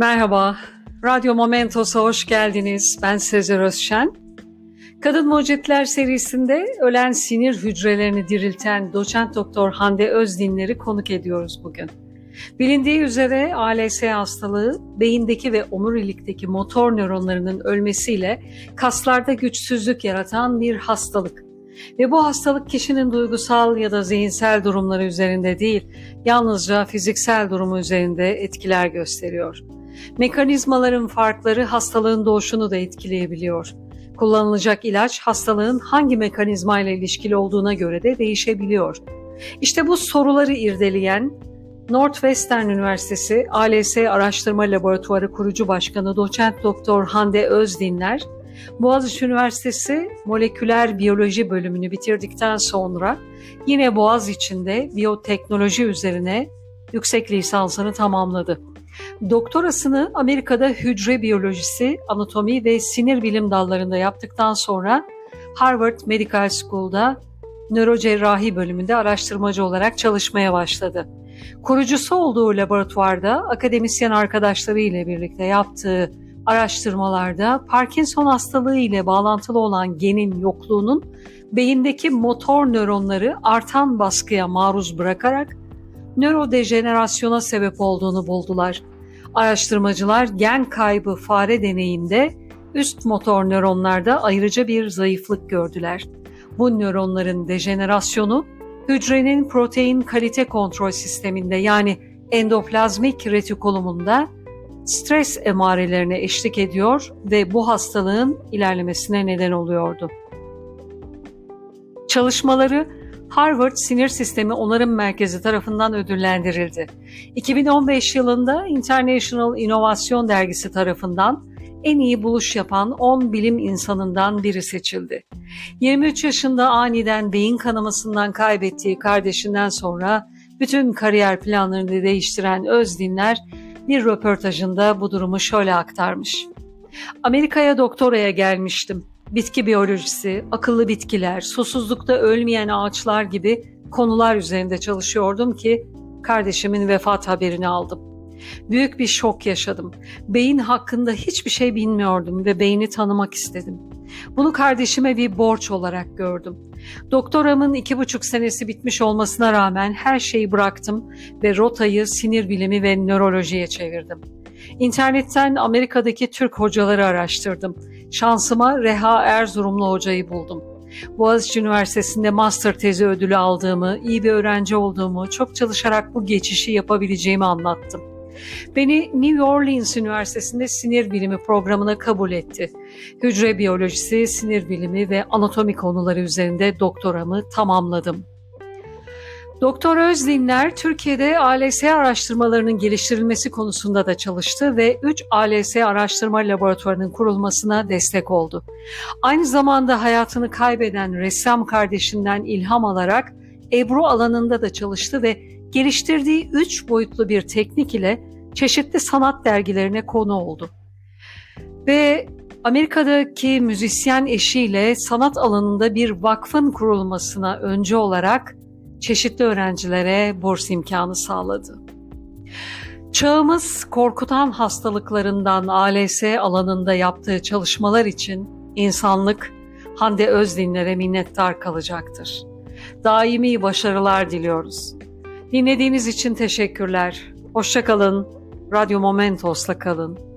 Merhaba, Radyo Momentos'a hoş geldiniz. Ben Sezer Özşen. Kadın Mucitler serisinde ölen sinir hücrelerini dirilten doçent doktor Hande Özdinler'i konuk ediyoruz bugün. Bilindiği üzere ALS hastalığı beyindeki ve omurilikteki motor nöronlarının ölmesiyle kaslarda güçsüzlük yaratan bir hastalık. Ve bu hastalık kişinin duygusal ya da zihinsel durumları üzerinde değil, yalnızca fiziksel durumu üzerinde etkiler gösteriyor. Mekanizmaların farkları hastalığın doğuşunu da etkileyebiliyor. Kullanılacak ilaç hastalığın hangi mekanizma ile ilişkili olduğuna göre de değişebiliyor. İşte bu soruları irdeleyen Northwestern Üniversitesi ALS Araştırma Laboratuvarı kurucu başkanı doçent doktor Hande Özdinler, Boğaziçi Üniversitesi Moleküler Biyoloji bölümünü bitirdikten sonra yine Boğaziçi'nde biyoteknoloji üzerine yüksek lisansını tamamladı. Doktorasını Amerika'da hücre biyolojisi, anatomi ve sinir bilim dallarında yaptıktan sonra Harvard Medical School'da nörocerrahi bölümünde araştırmacı olarak çalışmaya başladı. Kurucusu olduğu laboratuvarda akademisyen arkadaşları ile birlikte yaptığı araştırmalarda Parkinson hastalığı ile bağlantılı olan genin yokluğunun beyindeki motor nöronları artan baskıya maruz bırakarak nörodejenerasyona sebep olduğunu buldular. Araştırmacılar gen kaybı fare deneyinde üst motor nöronlarda ayrıca bir zayıflık gördüler. Bu nöronların dejenerasyonu hücrenin protein kalite kontrol sisteminde yani endoplazmik retikulumunda stres emarelerine eşlik ediyor ve bu hastalığın ilerlemesine neden oluyordu. Çalışmaları Harvard Sinir Sistemi Onarım Merkezi tarafından ödüllendirildi. 2015 yılında International İnovasyon Dergisi tarafından en iyi buluş yapan 10 bilim insanından biri seçildi. 23 yaşında aniden beyin kanamasından kaybettiği kardeşinden sonra bütün kariyer planlarını değiştiren Özdinler bir röportajında bu durumu şöyle aktarmış. Amerika'ya doktoraya gelmiştim bitki biyolojisi, akıllı bitkiler, susuzlukta ölmeyen ağaçlar gibi konular üzerinde çalışıyordum ki kardeşimin vefat haberini aldım. Büyük bir şok yaşadım. Beyin hakkında hiçbir şey bilmiyordum ve beyni tanımak istedim. Bunu kardeşime bir borç olarak gördüm. Doktoramın iki buçuk senesi bitmiş olmasına rağmen her şeyi bıraktım ve rotayı sinir bilimi ve nörolojiye çevirdim. İnternetten Amerika'daki Türk hocaları araştırdım. Şansıma Reha Erzurumlu hocayı buldum. Boğaziçi Üniversitesi'nde master tezi ödülü aldığımı, iyi bir öğrenci olduğumu, çok çalışarak bu geçişi yapabileceğimi anlattım. Beni New Orleans Üniversitesi'nde sinir bilimi programına kabul etti. Hücre biyolojisi, sinir bilimi ve anatomi konuları üzerinde doktoramı tamamladım. Doktor Özdinler Türkiye'de ALS araştırmalarının geliştirilmesi konusunda da çalıştı ve 3 ALS araştırma laboratuvarının kurulmasına destek oldu. Aynı zamanda hayatını kaybeden ressam kardeşinden ilham alarak Ebru alanında da çalıştı ve geliştirdiği 3 boyutlu bir teknik ile çeşitli sanat dergilerine konu oldu. Ve Amerika'daki müzisyen eşiyle sanat alanında bir vakfın kurulmasına önce olarak çeşitli öğrencilere burs imkanı sağladı. Çağımız korkutan hastalıklarından ALS alanında yaptığı çalışmalar için insanlık Hande Özdinler'e minnettar kalacaktır. Daimi başarılar diliyoruz. Dinlediğiniz için teşekkürler. Hoşçakalın. Radyo Momentos'la kalın.